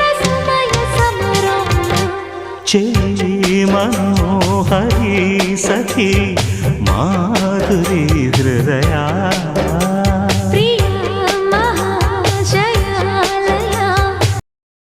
రసమయ సమరంలో చెలి మనోహరి సఖి మాధురి హృదయా.